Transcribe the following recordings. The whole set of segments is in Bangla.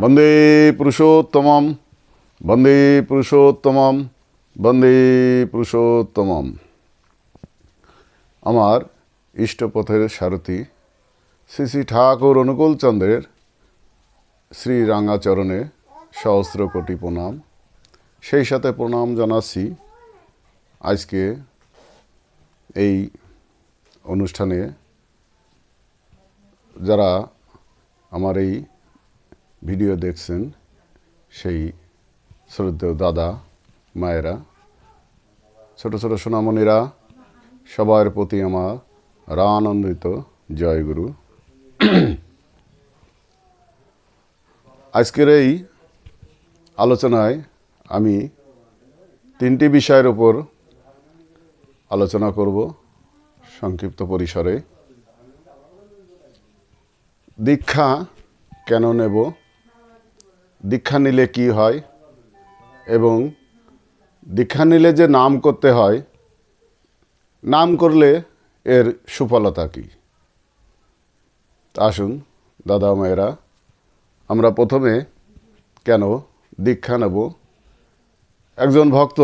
বন্দে পুরুষোত্তমম বন্দে পুরুষোত্তমম বন্দে পুরুষোত্তমম। আমার ইষ্টপথের সারথী শ্রী শ্রী ঠাকুর অনুকূল চন্দ্রের শ্রী রাঙাচরণে সহস্র কোটি প্রণাম। সেই সাথে প্রণাম জানাচ্ছি আজকে এই অনুষ্ঠানে যারা আমার এই ভিডিও দেখছেন সেই শ্রদ্ধেয় দাদা, মায়েরা, ছোট ছোট সোনামণিরা, সবার প্রতি আমার রানন্দিত জয়গুরু। আজকের এই আলোচনায় আমি তিনটি বিষয়ের উপর আলোচনা করব সংক্ষিপ্ত পরিসরে। দীক্ষা কেন নেব? দীক্ষা নিলে কি হয়? এবং দীক্ষা নিলে যে নাম করতে হয়, নাম করলে এর সুফলতা কী? আসুন, দাদা মায়েরা, আমরা প্রথমে কেন দীক্ষা নেব? একজন ভক্ত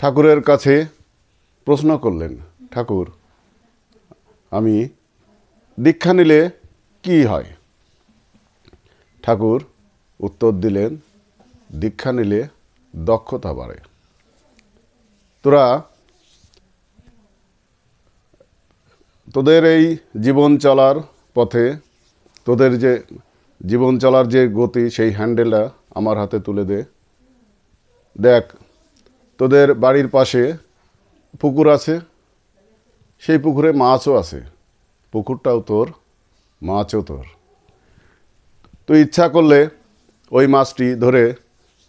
ঠাকুরের কাছে প্রশ্ন করলেন, ঠাকুর, আমি দীক্ষা নিলে কি হয়? ঠাকুর উত্তর দিলেন, দীক্ষা নিলে দক্ষতা বাড়ে। তোরা, তোদের এই জীবন চলার পথে, তোদের যে জীবন চলার যে গতি, সেই হ্যান্ডেলটা আমার হাতে তুলে দে। দেখ, তোদের বাড়ির পাশে পুকুর আছে, সেই পুকুরে মাছও আছে। পুকুরটাও তোর, মাছও তোর। তুই ইচ্ছা করলে ওই মাছটি ধরে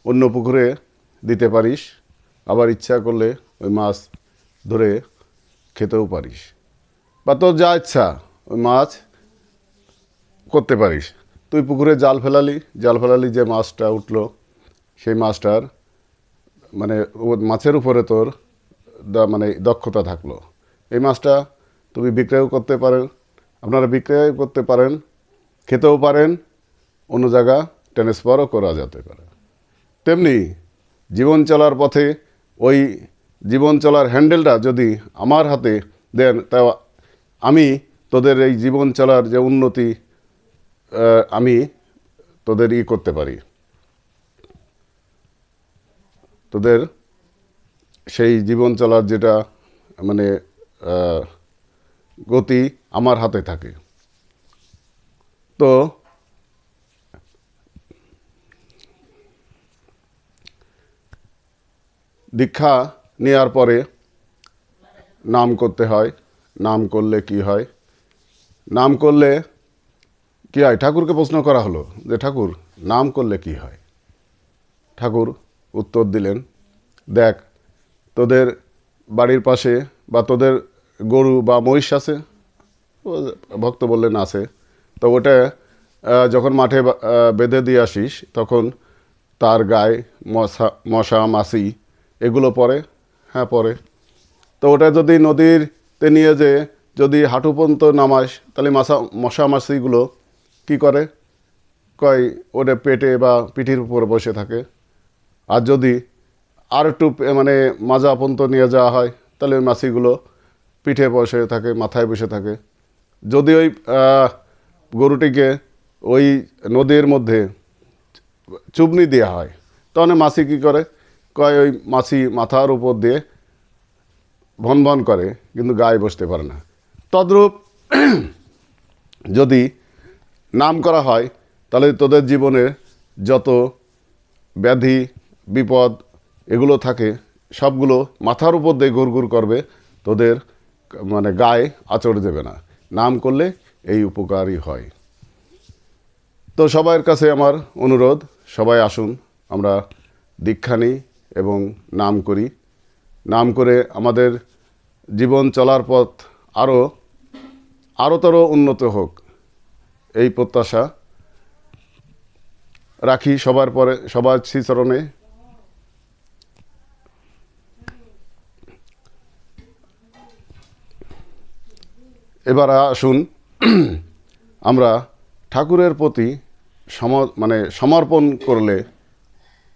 অন্য পুকুরে দিতে পারিস। আবার ইচ্ছা করলে ওই মাছ ধরে খেতেও পারিস। বা তোর যা ইচ্ছা, ওই মাছ করতে পারিস। তুই পুকুরে জাল ফেলালি জাল ফেলালি যে মাছটা উঠল, সেই মাছটার মানে মাছের উপরে তোর মানে দক্ষতা থাকল। এই মাছটা তুমি বিক্রয় করতে পারেন, আপনারা বিক্রয় করতে পারেন, খেতেও পারেন, অন্য জায়গা ট্রান্সফারও করা যেতে পারে। তেমনি জীবন চলার পথে ওই জীবন চলার হ্যান্ডেলটা যদি আমার হাতে দেন, তা আমি তোদের এই জীবন চলার যে উন্নতি আমি তোদের ই করতে পারি। তোদের সেই জীবন চলার যেটা মানে গতি আমার হাতে থাকে। তো দীক্ষা নেওয়ার পরে নাম করতে হয়। নাম করলে কি হয়? নাম করলে কি হয়? ঠাকুরকে প্রশ্ন করা হলো যে, ঠাকুর, নাম করলে কি হয়? ঠাকুর উত্তর দিলেন, দেখ, তোদের বাড়ির পাশে বা তোদের গরু বা মহিষ আছে? ভক্ত বললেন, আছে। তো ওটা যখন মাঠে বেঁধে দিয়ে আসিস, তখন তার গায়ে মশা মশা, মাছি এগুলো পড়ে হ্যাঁ পরে। তো ওটা যদি নদীরতে নিয়ে যে যদি হাঁটু পর্যন্ত নামাস, তাহলে মাছা মশা মাছিগুলো কী করে? কয়, ওটা পেটে বা পিঠির উপর বসে থাকে। আর যদি আর একটু মানে মাজা পর্যন্ত নিয়ে যাওয়া হয়, তাহলে ওই মাছিগুলো পিঠে বসে থাকে, মাথায় বসে থাকে। যদি ওই গরুটিকে ওই নদীর মধ্যে চুবনি দেওয়া হয় তখন মাছি কী করে? কয় ওই মাছি মাথার উপর দিয়ে ভন ভন করে, কিন্তু গায়ে বসতে পারে না। তদ্রূপ যদি নাম করা হয়, তাহলে তোদের জীবনে যত ব্যাধি, বিপদ এগুলো থাকে, সবগুলো মাথার উপর দিয়ে গুড় করবে, তোদের মানে গায়ে আচড় দেবে না। নাম করলে এই উপকারই হয়। তো সবার কাছে আমার অনুরোধ, সবাই আসুন, আমরা দীক্ষা নিই। এবং নাম করি। নাম করে আমাদের জীবন চলার পথ আরও আরোতর উন্নত হোক, এই প্রত্যাশা রাখি সবার পরে, সবার শ্রীচরণে। এবার আসুন, আমরা ঠাকুরের প্রতি সম মানে সমর্পণ করলে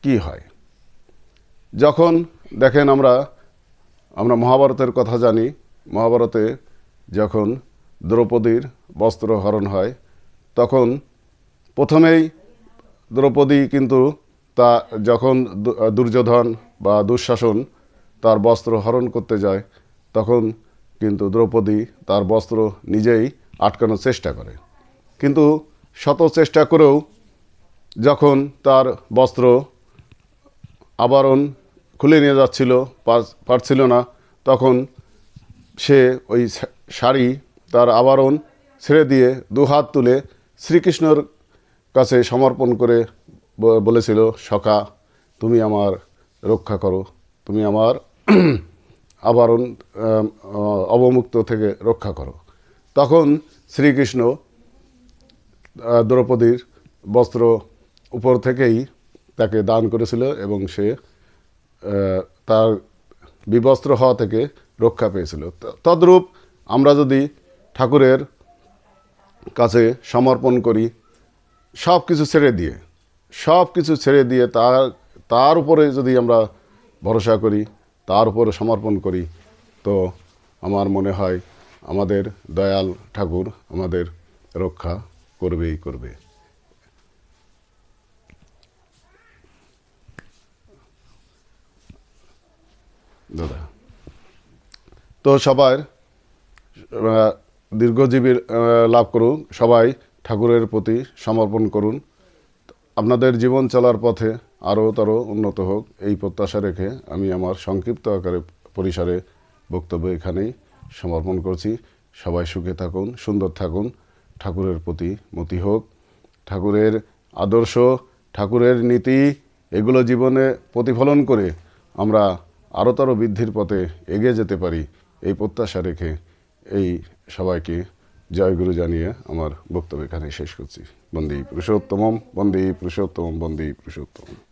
কি হয়? যখন দেখেন আমরা আমরা মহাভারতের কথা জানি, মহাভারতে যখন দ্রৌপদীর বস্ত্র হরণ হয়, তখন প্রথমেই দ্রৌপদী কিন্তু তা যখন দুর্যোধন বা দুঃশাসন তার বস্ত্র হরণ করতে যায়, তখন কিন্তু দ্রৌপদী তার বস্ত্র নিজেই আটকানোর চেষ্টা করে। কিন্তু শত চেষ্টা করেও যখন তার বস্ত্র আবরণ খুলে নিয়ে যাচ্ছিল, পার- পারছিল না। তখন সে ওই শাড়ি, তার আবরণ ছেড়ে দিয়ে দুহাত তুলে শ্রীকৃষ্ণর কাছে সমর্পণ করে বলেছিল, সখা, তুমি আমার রক্ষা করো। তুমি আমার আবরণ অবমুক্ত থেকে রক্ষা করো। তখন শ্রীকৃষ্ণ দ্রৌপদীর বস্ত্র উপর থেকেই তাকে দান করেছিল এবং সে তার বিবস্ত্র হওয়া থেকে রক্ষা পেয়েছিল। তদ্রূপ আমরা যদি ঠাকুরের কাছে সমর্পণ করি সব কিছু ছেড়ে দিয়ে সব কিছু ছেড়ে দিয়ে তার তার উপরে যদি আমরা ভরসা করি, তার উপরে সমর্পণ করি, তো আমার মনে হয় আমাদের দয়াল ঠাকুর আমাদের রক্ষা করবেই করবে দাদা তো সবাই আহ, দীর্ঘজীবীর লাভ করুন। সবাই ঠাকুরের প্রতি সমর্পণ করুন। আপনাদের জীবন চলার পথে আরও তারও উন্নত হোক এই প্রত্যাশা রেখে আমি আমার সংক্ষিপ্ত আকারে পরিসরে বক্তব্য এখানেই সমর্পণ করছি। সবাই সুখে থাকুন সুন্দর থাকুন ঠাকুরের প্রতি মতি হোক। ঠাকুরের আদর্শ ঠাকুরের নীতি এগুলো জীবনে প্রতিফলন করে আমরা আরও তারও বৃদ্ধির পথে এগিয়ে যেতে পারি। এই প্রত্যাশা রেখে এই সবাইকে জয়গুরু জানিয়ে আমার বক্তব্য এখানে শেষ করছি। বন্দী পুরুষোত্তম বন্দী পুরুষোত্তম বন্দী পুরুষোত্তমম।